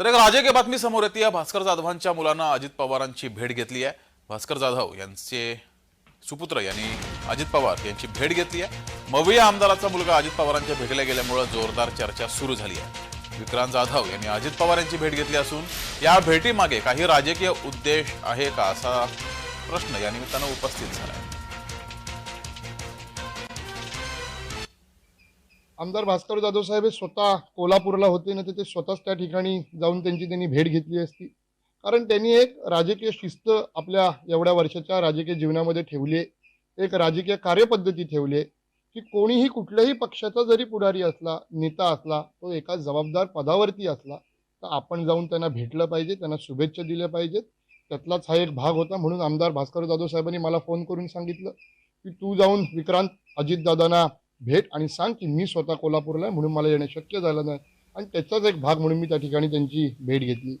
तर एक राजकीय बातमी समोर येते. भास्कर जाधवांच्या मुलांना अजित पवारांची भेट घेतली आहे. भास्कर जाधव यांचे सुपुत्र यांनी अजित पवार यांची भेट घेतली आहे. मवीया आमदाराचा मुलगा अजित पवारांच्या भेटीला गेल्यामुळे जोरदार चर्चा सुरू झाली आहे. विक्रांत जाधव यांनी अजित पवार यांची भेट घेतली असून या भेटीमागे काही राजकीय उद्देश आहे का असा प्रश्न या निमित्तानं उपस्थित झाला आहे. आमदार भास्कर जाधव साहेब हे स्वतः कोल्हापूरला होते ना तर ते स्वतःच त्या ठिकाणी जाऊन त्यांची त्यांनी भेट घेतली असती. कारण त्यांनी एक राजकीय शिस्त आपल्या एवढ्या वर्षाच्या राजकीय जीवनामध्ये ठेवली आहे. एक राजकीय कार्यपद्धती ठेवली आहे की कोणीही कुठल्याही पक्षाचा जरी पुढारी असला नेता असला तो एका जबाबदार पदावरती असला तर आपण जाऊन त्यांना भेटलं पाहिजे त्यांना शुभेच्छा दिल्या पाहिजेत. त्यातलाच हा एक भाग होता म्हणून आमदार भास्कर जाधव साहेबांनी मला फोन करून सांगितलं की तू जाऊन विक्रांत अजितदादांना भेट आणि सांग की मी स्वतः कोल्हापूरला आहे म्हणून मला येणं शक्य झालं नाही. आणि त्याचाच एक भाग म्हणून मी त्या ठिकाणी त्यांची भेट घेतली.